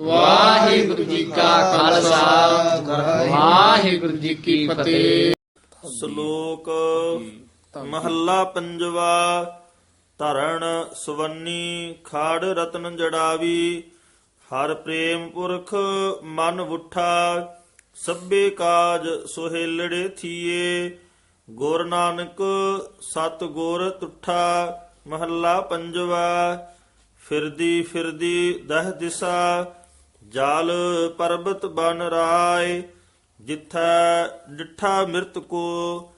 ਵਾਹਿਗੁਰੂ ਜੀ ਕਾ ਖਾਲਸਾ। ਵਾਹਿਗੁਰੂ ਜੀ ਕੀ ਫਤਿਹ। ਸ਼ਲੋਕ ਮਹੱਲਾ ਪੰਜਵਾ, ਧਰਣ ਸੁਵੰਨੀ, ਖਾੜ ਰਤਨ ਜੜਾਵੀ, ਹਰ ਪ੍ਰੇਮ ਪੁਰਖ ਮਨ ਉਠਾ, ਸਭੇ ਕਾਜ ਸੁਹੇਲੜੇ ਥੀਏ, ਗੁਰ ਨਾਨਕ ਸਤ ਗੁਰ ਤੁਠਾ, ਮਹੱਲਾ ਪੰਜਵਾ, ਫਿਰਦੀ ਫਿਰਦੀ ਦਹ ਦਿਸਾ ਜਲ ਪਰਬਤ ਬਨ ਰਾਏ ਜਿਥੈ ਡਿਠਾ ਮਿਰਤ ਕੋ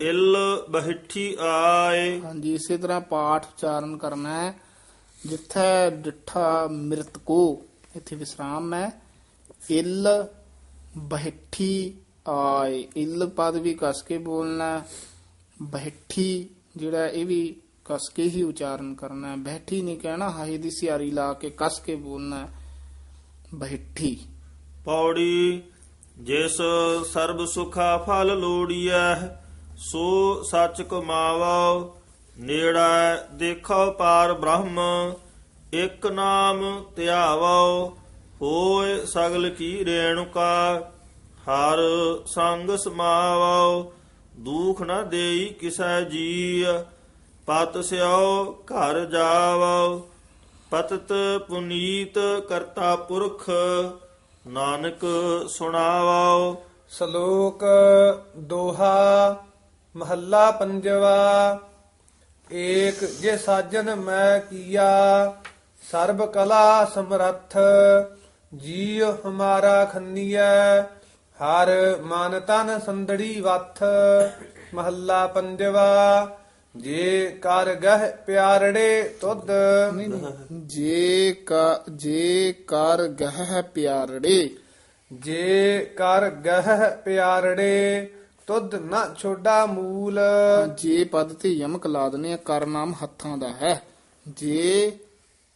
ਇਲ ਬਹਿਠੀ ਆਏ ਹਾਂਜੀ, ਇਸੇ ਤਰ੍ਹਾਂ ਪਾਠ ਉਚਾਰਨ ਕਰਨਾ ਹੈ, ਜਿੱਥੇ ਡਿਠਾ ਮਿਰਤ ਕੋ, ਇੱਥੇ ਵਿਸਰਾਮ ਹੈ, ਇਲ ਬਹਿਠੀ ਆਏ। ਇਲ ਪਦ ਵੀ ਕਸ ਕੇ ਬੋਲਣਾ ਹੈ। ਬਹਿਠੀ ਜਿਹੜਾ ਇਹ ਵੀ ਕਸ ਕੇ ਹੀ ਉਚਾਰਨ ਕਰਨਾ ਹੈ। ਬਹਿਠੀ ਨਹੀਂ ਕਹਿਣਾ ਹਾਹੀ ਦੀ ਸਿਆਰੀ ਲਾ ਕੇ ਕਸ ਕੇ ਬੋਲਣਾ ਹੈ। ਬਹਿਠੀ। ਪੌੜੀ, ਜਿਸ ਸਰਬ ਸੁਖਾ ਫਲ ਲੋੜੀਐ, ਸੋ ਸੱਚ ਕਮਾਵੋ, ਨੇੜਾ ਦੇਖੋ ਪਾਰ ਬ੍ਰਹਮ, ਇੱਕ ਨਾਮ ਧਿਆਵੋ ਹੋਏ ਸਗਲ ਕੀ ਰੇਣੁਕਾ, ਹਰ ਸੰਗ ਸਮਾਵੋ, ਦੁਖ ਨਾ ਦੇਈ ਕਿਸੈ ਜੀ ਪਤ ਸਿਓ ਘਰ ਜਾਵੋ। ਪਤਤ ਪੁਨੀਤ ਕਰਤਾ ਪੁਰਖ, ਨਾਨਕ ਸੁਣਾਵੋ ਸ਼ਲੋਕ ਦੋਹਾ, ਮਹੱਲਾ ਪੰਜਵਾ, ਏਕ ਜੇ ਸਾਜਨ ਮੈਂ ਕੀਆ, ਸਰਬ ਕਲਾ ਸਮਰੱਥ, ਜੀਉ ਹਮਾਰਾ ਖੰਨੀਐ, ਹਰ ਮਨ ਤਨ ਸੰਦੜੀ ਵੱਥ, ਮਹੱਲਾ ਪੰਜਵਾ ਜੇ ਕਰ ਗਹਿ ਪਿਆਰੜੇ ਤੁਧ। ਜੇ ਕਾ ਜੇ ਕਰ ਗਹਿ ਪਿਆਰੜੇ। ਜੇ ਕਰ ਗਹਿ ਪਿਆਰੜੇ ਤੁਧ ਨਾ ਛੋਡਾ ਮੂਲ। ਜੇ ਪਦ ਤੇ ਯਮਕ ਲਾ ਦਨੇ ਕਰ ਨਾਮ ਹੱਥਾਂ ਦਾ ਹੈ। ਜੇ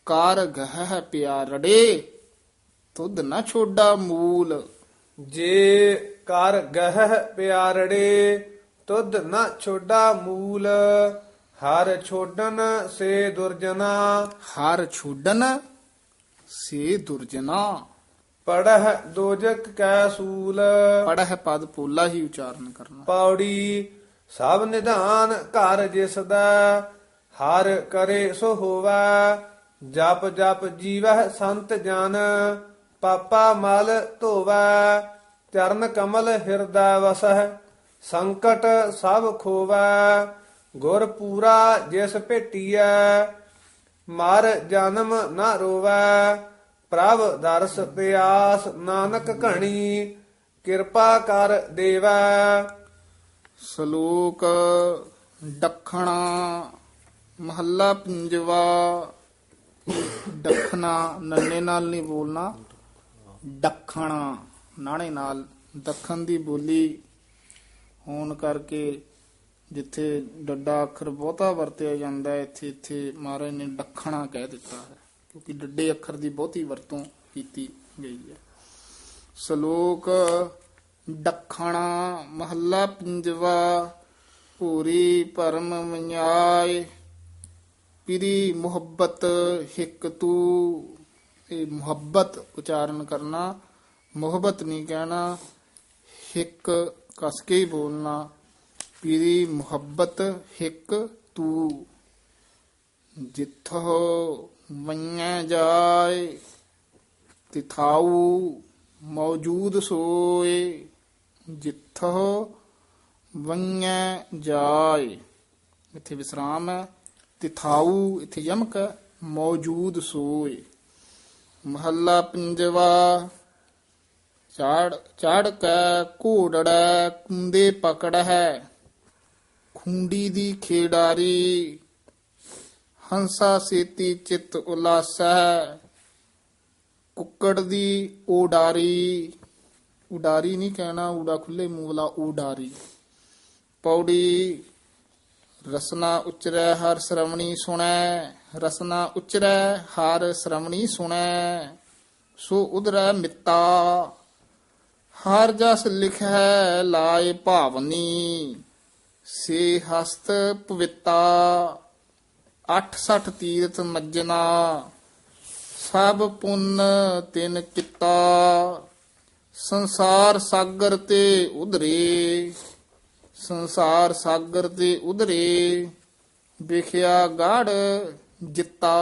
ਕਰ ਗਹਿ ਪਿਆਰੜੇ ਤੁਧ ਨਾ ਛੋਡਾ ਮੂਲ। ਜੇ ਕਰ ਗਹਿ ਪਿਆਰੜੇ ਤੁਧ ਨਾ ਛੋਡਾ ਮੂਲ ਹਰ ਛੋਡਨ ਸੇ ਦੁਰਜਨਾ। ਹਰ ਛੋਡਨ ਸੇ ਦੁਰਜਨਾ। ਪੜਹ ਦੋਜਕ ਕੈ ਸੂਲ। ਪੜਹ ਪਦ ਪੋਲਾ ਹੀ ਉਚਾਰਨ ਕਰਨਾ। ਪੌੜੀ ਸਭ ਨਿਧਾਨ ਘਰ ਜਿਸ ਦਾ ਹਰ ਕਰੇ ਸੋ ਹੋਵੈ। ਜਪ ਜਪ ਜੀਵਹਿ ਸੰਤ ਜਨ ਪਾਪਾ ਮਲ ਧੋਵੈ। ਚਰਨ ਕਮਲ ਹਿਰਦੈ ਵਸਹਿ। ਸੰਕਟ ਸਭ ਖੋਵੈ, ਗੁਰ ਪੂਰਾ ਜਿਸ ਭੇਟੀਐ, ਮਰ ਜਨਮ ਨ ਰੋਵੈ, ਪ੍ਰਭ ਦਰਸ ਪਿਆਸ ਨਾਨਕ ਘਣੀ, ਕਿਰਪਾ ਕਰ ਦੇਵੈ। ਸ਼ਲੋਕ ਦੱਖਣਾ ਮਹੱਲਾ ਪੰਜਵਾ ਦੱਖਣਾ ਨੰਨੇ ਨਾਲ ਨਹੀਂ ਬੋਲਣਾ ਦੱਖਣਾ ਨਾਣੇ ਨਾਲ, ਦੱਖਣ ਦੀ ਬੋਲੀ ਹੋਣ ਕਰਕੇ ਜਿੱਥੇ ਡੱਡਾ ਅੱਖਰ ਬਹੁਤਾ ਵਰਤਿਆ ਜਾਂਦਾ ਹੈ, ਇੱਥੇ ਇੱਥੇ ਮਹਾਰਾਜ ਨੇ ਦੱਖਣਾ ਕਹਿ ਦਿੱਤਾ ਹੈ, ਕਿਉਂਕਿ ਡੱਡੇ ਅੱਖਰ ਦੀ ਬਹੁਤੀ ਵਰਤੋਂ ਕੀਤੀ ਗਈ ਹੈ। ਸ਼ਲੋਕ ਦੱਖਣਾ ਮਹੱਲਾ ਪੰਜਵਾ ਪੂਰੀ ਪਰਮ ਮਨਿਆਏ, ਪਿਰੀ ਮੁਹੱਬਤ ਹਿਕ ਤੂ। ਇਹ ਮੁਹੱਬਤ ਉਚਾਰਨ ਕਰਨਾ, ਮੁਹੱਬਤ ਨਹੀਂ ਕਹਿਣਾ, ਹਿੱਕ ਕਸ ਕੇ ਹੀ ਬੋਲਣਾ ਪਿਰੀ ਮੁਹੱਬਤ ਹਿਕ ਤੂ। ਜਿੱਥੋਂ ਵੰਨਿਆ ਜਾਏ ਤਿਥਾਉ ਮੌਜੂਦ ਸੋਏ। ਜਿੱਥੋਂ ਵੰਨਿਆ ਜਾਏ ਇੱਥੇ ਵਿਸਰਾਮ ਹੈ। ਤਿਥਾਉ ਇੱਥੇ ਯਮਕ ਹੈ, ਮੌਜੂਦ ਸੋਏ। ਮਹੱਲਾ ਪੰਜਵਾ ਚਾੜ ਚਾੜ ਕੈ ਘੋੜੜਾ ਕੁੰਦੇ ਪਕੜ ਹੈ। ਖੁੰਡੀ ਦੀ ਖੇਡਾਰੀ, ਹੰਸਾ ਸੇਤੀ ਚਿਤ ਉਲਾਸਾ ਕੁੱਕੜ ਦੀ ਉਡਾਰੀ ਉਡਾਰੀ ਨਹੀਂ ਕਹਿਣਾ ਉਡਾ ਖੁੱਲੇ ਮੂੰਹ ਵਾਲਾ ਉਡਾਰੀ ਪੌੜੀ, ਰਸਨਾ ਉਚਰੈ, ਹਰ ਸ਼ਰਵਣੀ ਸੁਣੈ। ਰਸਨਾ ਉਚਰੈ, ਹਰ ਸ਼ਰਵਣੀ ਸੁਣੈ। ਸੋ ਉਧਰੈ ਮਿੱਤਾ। ਹਰ ਜਸ ਲਿਖੈ ਲਾਏ ਭਾਵਨੀ ਸੇ ਹਸਤ ਪਵਿੱਤਾ 68 ਤੀਰਥ ਮੱਜਨਾ ਸਭ ਪੁੰਨ ਤਿਨ ਕੀਤਾ ਸੰਸਾਰ ਸਾਗਰ ਤੇ ਉਧਰੇ ਸੰਸਾਰ ਸਾਗਰ ਤੇ ਉਧਰੇ ਵਿਖਿਆ ਗੜ ਜਿੱਤਾ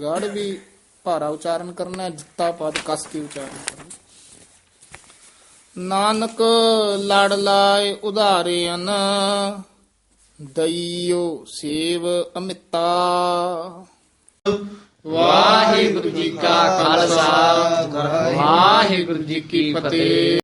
ਗੜ ਵੀ ਭਾਰਾ ਉਚਾਰਨ ਕਰਨਾ ਹੈ, ਜਿੱਤਾ ਪਦ ਕਸ ਕੇ ਉਚਾਰਨ ਕਰਨਾ। ਨਾਨਕ ਲੜ ਲਾਏ ਉਧਾਰਿਆਨ ਦਈਓ ਸੇਵ ਅਮਿਤਾ। ਵਾਹਿਗੁਰੂ ਜੀ ਕਾ ਖਾਲਸਾ, ਵਾਹਿਗੁਰੂ ਜੀ ਕੀ ਫਤਿਹ।